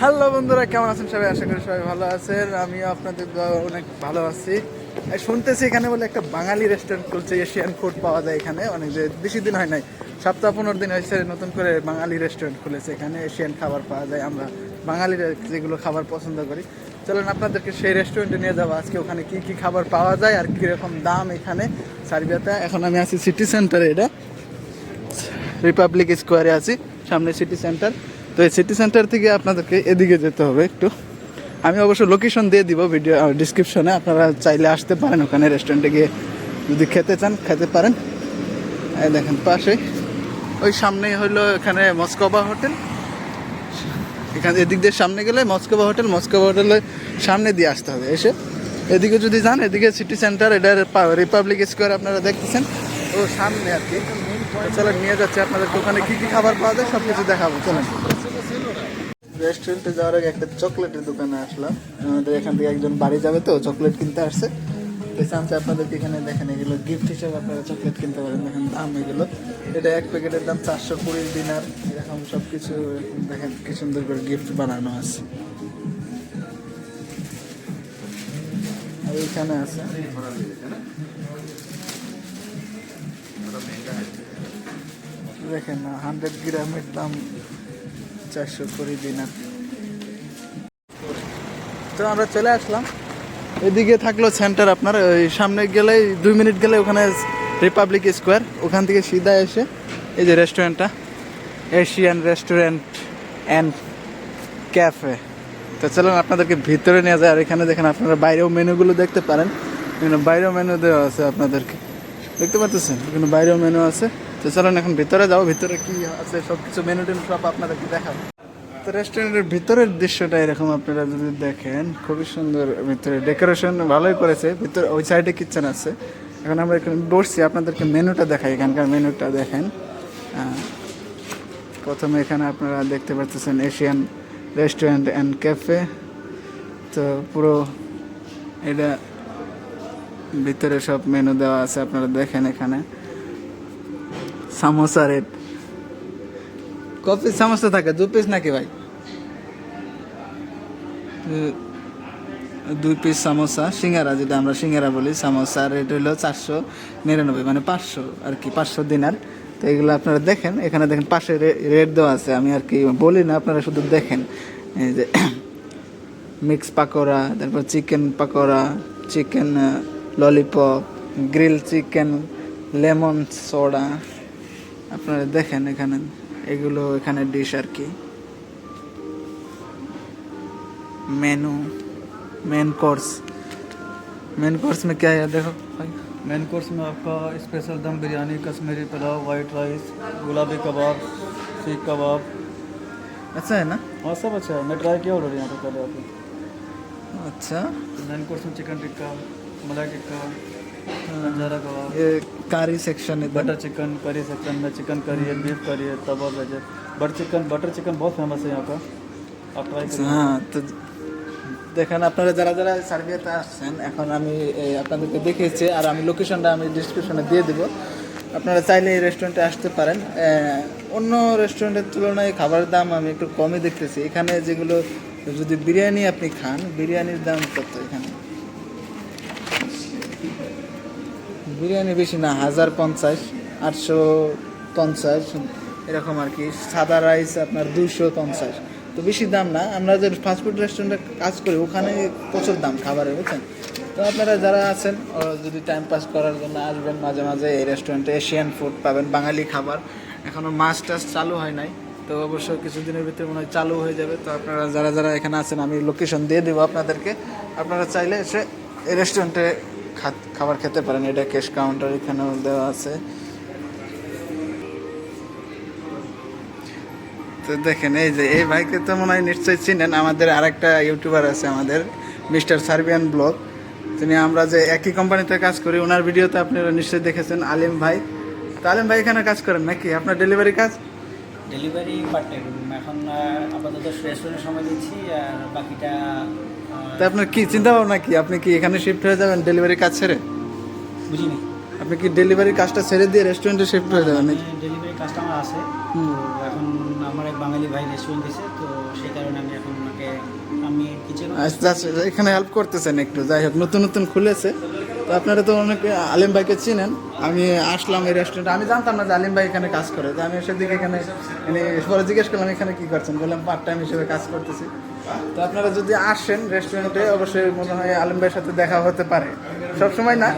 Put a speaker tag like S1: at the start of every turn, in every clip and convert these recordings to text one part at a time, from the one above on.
S1: Hello বন্ধুরা, কেমন আছেন সবাই? আশা করি সবাই ভালো আছেন। আমিও আপনাদের অনেক ভালো আছি। শুনতেছি এখানে বলে একটা বাঙালি রেস্টুরেন্ট খুলছে এশিয়ান ফুড পাওয়া যায় এখানে। অনেক যে বেশি দিন হয় নাই। সপ্তাহ পনেরো দিন হয়েছে নতুন করে বাঙালি রেস্টুরেন্ট খুলেছে এখানে। এশিয়ান খাবার পাওয়া যায়, আমরা বাঙালিরা যেগুলো খাবার পছন্দ করি। চলুন আপনাদেরকে সেই রেস্টুরেন্টে নিয়ে যাব। আজকে ওখানে কি কি খাবার পাওয়া যায় আর কীরকম দাম এখানে? সার্বিয়াতে এখন আমি আছি সিটি সেন্টারে এটা। রিপাবলিক স্কোয়ারে আছি, সামনে সিটি সেন্টার তো এই সিটি সেন্টার থেকে আপনাদেরকে এদিকে যেতে হবে একটু। আমি অবশ্য লোকেশন দিয়ে দিব ভিডিও ডিসক্রিপশনে আপনারা চাইলে আসতে পারেন ওখানে রেস্টুরেন্টে গিয়ে। যদি খেতে চান, খেতে পারেন। দেখেন, পাশে। ওই সামনেই হলো এখানে মস্কোবা হোটেল। এখানে, এদিক দিয়ে সামনে গেলে মস্কোবা হোটেল, মস্কোবা হোটেলের সামনে দিয়ে আসতে হবে এসে। এদিকে যদি যান, এদিকে সিটি সেন্টার এটা রিপাবলিক স্কোয়ার আপনারা দেখতেছেন। ও সামনে আর কি। চলেন, নিয়ে যাচ্ছে আপনাদের ওখানে কী কী খাবার পাওয়া যায় সব কিছু দেখাবো। চলেন। রেস্টুরেন্টে যাওয়ার আগে একটা চকলেটের দোকানে আসলাম। আমাদের এখান থেকে একজন বাড়ি যাবে তো, চকলেট কিনতে আসছে। তো চান্সে আপনাদেরকে এখানে দেখেন, এগুলো গিফট হিসেবে আপনারা চকলেট কিনতে পারেন। দেখেন দাম এগুলো। এটা এক প্যাকেটের দাম চারশো কুড়ি দিনার। এরকম সব কিছু দেখেন কি সুন্দর করে গিফট বানানো আছে। এইখানে আছে। দেখেন হান্ড্রেড গ্রামের দাম চারশো কুড়ি দিনার তো আমরা চলে আসলাম। এদিকে থাকল সেন্টার আপনার, ওই সামনে গেলে দুই মিনিট গেলে ওখানে রিপাবলিক স্কোয়ার ওখান থেকে সিধা এসে, এই যে রেস্টুরেন্টটা এশিয়ান রেস্টুরেন্ট অ্যান্ড ক্যাফে তো চলুন আপনাদেরকে ভিতরে নিয়ে যায় আর এখানে দেখেন আপনারা বাইরেও মেনুগুলো দেখতে পারেন। বাইরেও মেনু দেওয়া আছে আপনাদেরকে। দেখতে পাচ্ছেন? এখানে বাইরেও মেনু আছে। তো চলুন এখন ভিতরে যাও, ভিতরে কি আছে সব কিছু মেনু টেনু সব আপনাদেরকে দেখাবো। তো রেস্টুরেন্টের ভিতরের দৃশ্যটা এরকম আপনারা যদি দেখেন, খুবই সুন্দর ভিতরে ডেকোরেশন ভালোই করেছে, ভিতরে ওই সাইডে কিচেন আছে। এখন আমরা এখানে বসছি, আপনাদেরকে মেনুটা দেখাই, এখানকার মেনুটা দেখেন। প্রথমে এখানে আপনারা দেখতে পাচ্ছেন এশিয়ান রেস্টুরেন্ট অ্যান্ড ক্যাফে তো পুরো এটা ভিতরে সব মেনু দেওয়া আছে, আপনারা দেখেন এখানে। সামোসা রেট কপিস সামোসা থাকে, দু পিস নাকি ভাই? দুই পিস সামোসা, সিঙ্গারা যেটা আমরা সিঙ্গারা বলি, সামোসা রেট হলো চারশো নিরানব্বই মানে পাঁচশো আর কি, পাঁচশো দিনার। তো এগুলো আপনারা দেখেন, এখানে দেখেন পাশে রেট দেওয়া আছে, আমি আর কি বলি না, আপনারা শুধু দেখেন। এই যে মিক্স পাকোড়া, তারপর chicken pakora, chicken lollipop grill chicken lemon soda আপনারা দেখেন এখানে এগুলো এখানে ডিশ আর কি menu main course main course में क्या है देखो भाई
S2: मेन कोर्स में आपका special dum biryani Kashmiri pulao white rice गुलाबी कबाब सीख कबाब
S1: अच्छा है ना
S2: हाँ सब अच्छा है मैं ट्राई किया ऑलरेडी यहाँ पे पहले आपको
S1: अच्छा
S2: मेन कोर्स में चिकन टिक्का मलाई टिक्का बंजारा कबाब
S1: ये कारी सेक्शन है
S2: बटर चिकन करी सेक्शन में चिकन करी है बीफ करी है तवा वेज है बटर चिकन बटर चिकन बहुत फेमस है यहाँ का आप ट्राई करिए
S1: হ্যাঁ তো দেখেন আপনারা যারা যারা সার্বিয়াতে আসছেন এখন আমি এই, আপনাদেরকে দেখিয়েছি আর আমি লোকেশনটা আমি ডিসক্রিপশনে দিয়ে দিব আপনারা চাইলে এই রেস্টুরেন্টে আসতে পারেন আহ, অন্য রেস্টুরেন্টের তুলনায় খাবারের দাম আমি একটু কমই দেখতেছি এখানে যেগুলো যদি বিরিয়ানি আপনি খান বিরিয়ানির দাম কত এখানে বিরিয়ানি বেশি না, হাজার পঞ্চাশ, আটশো পঞ্চাশ, এরকম আর কি। সাদা রাইস আপনার দুশো পঞ্চাশ। তো বেশি দাম না, আমরা যে ফাস্টফুড রেস্টুরেন্টে কাজ করি, ওখানে প্রচুর দাম খাবারের, বুঝছেন? তো আপনারা যারা আছেন যদি টাইম পাস করার জন্য আসবেন মাঝে মাঝে, এই রেস্টুরেন্টে এশিয়ান ফুড পাবেন, বাঙালি খাবার। এখনও মাছ টাছ চালু হয় নাই, তো অবশ্য কিছুদিনের ভিতরে মনে হয় চালু হয়ে যাবে। তো আপনারা যারা যারা এখানে আছেন, আমি লোকেশন দিয়ে দেবো আপনাদেরকে। আপনারা চাইলে এসে এই রেস্টুরেন্টে খাবার খেতে পারেন, এটা ক্যাশ কাউন্টার এখানেও দেওয়া আছে। তো দেখেন, এই যে, এই ভাইকে তো মনে হয় নিশ্চয়ই চিনেন, আমাদের আরেকটা ইউটিউবার আছে আমাদের, মিস্টার সার্বিয়ান ব্লগ। তিনি আমরা যে একই কোম্পানিতে কাজ করি, ওনার ভিডিওতে আপনারা নিশ্চয়ই দেখেছেন, আলিম ভাই। তো আলিম ভাই এখানে কাজ করেন নাকি? আপনার ডেলিভারি কাজ?
S3: ডেলিভারি পার্ট টাইম এখন আপাতত রেস্টুরেন্টে সময় দিচ্ছি আর বাকিটা
S1: তো আপনার কি চিন্তা ভাবনা কি? আপনি কি এখানে শিফট হয়ে যাবেন ডেলিভারি কাজ ছেড়ে?
S3: বুঝিনি।
S1: আপনি কি ডেলিভারি কাজটা ছেড়ে দিয়ে রেস্টুরেন্টে শিফট হয়ে যাবেন নাকি?
S3: ডেলিভারি কাস্টমার আছে। তো এখন আমার এক বাঙালি ভাই রেস্টুরেন্ট দিছে তো সেই কারণে আমি এখন ওনাকে আমি কিচেন
S1: আচ্ছা আচ্ছা, এখানে হেল্প করতেছেন একটু। যাই হোক নতুন নতুন খুলেছে। তো আপনারা তো অনেক আলিম ভাইকে চিনেন। আমি আসলাম এই রেস্টুরেন্টে আমি জানতাম না যে আলিম ভাই এখানে কাজ করে। তো আমি সেদিকে এখানে মানে পরে জিজ্ঞেস করলাম এখানে কি করছেন? বললাম পার্ট টাইম হিসেবে কাজ করতেছি। তো আপনারা যদি আসেন রেস্টুরেন্টে অবশ্যই মনে হয় আলিম ভাইয়ের সাথে দেখা হতে পারে। সব সময় না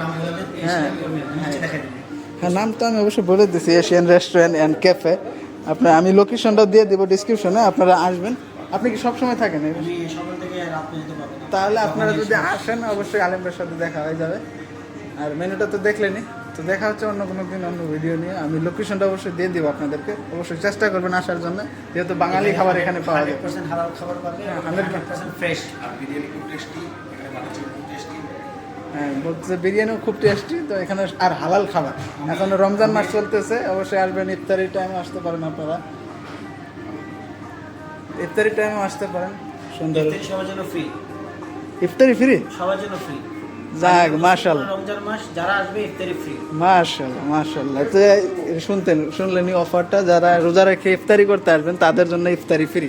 S3: নাম
S1: হ্যাঁ।
S3: দিন
S1: হ্যাঁ। নামটা আমি অবশ্যই বলে দিচ্ছি এশিয়ান রেস্টুরেন্ট অ্যান্ড ক্যাফে আপনার আমি লোকেশনটা দিয়ে দেবো ডিসক্রিপশনে আপনারা আসবেন। আপনি কি সব সময় থাকেন?
S3: আমি সকাল থেকে রাত পর্যন্ত
S1: তাহলে আপনারা যদি আসেন অবশ্যই আলিমের সাথে দেখা হয়ে যাবে। আর মেনুটা তো দেখলেনি তো দেখা হচ্ছে অন্য কোনো দিন অন্য ভিডিও নিয়ে। আমি লোকেশনটা অবশ্যই দিয়ে দিব আপনাদেরকে। অবশ্যই চেষ্টা করবেন আসার জন্য। যেহেতু বাঙালি খাবার এখানে পাওয়া যায়।
S3: হালাল খাবার পাবে
S1: হ্যাঁ,
S3: হান্ড্রেড
S1: 100%
S3: পার্সেন্ট ফ্রেশ
S1: হ্যাঁ বলছে বিরিয়ানিও খুব টেস্টি তো এখানে আর হালাল খাবার। এখন রমজান মাস চলতেছে। অবশ্যই আসবেন ইফতারি টাইমে আসতে পারেন আপনারা। ইফতারি টাইমে আসতে পারেন। সুন্দর
S3: সবার জন্য ফ্রি
S1: ইফতারি ফ্রি
S3: সবার জন্য ফ্রি
S1: যাক মাশাল্লাহ
S3: রমজান মাস যারা আসবে ইফতারি ফ্রি
S1: মাশাল্লাহ মাশাল্লাহ তো শুনতেন শুনলেন এই অফারটা যারা রোজা রেখে ইফতারি করতে আসবেন তাদের জন্য ইফতারি ফ্রি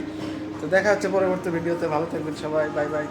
S1: তো দেখা হচ্ছে পরবর্তী ভিডিওতে। ভালো থাকবেন সবাই বাই বাই।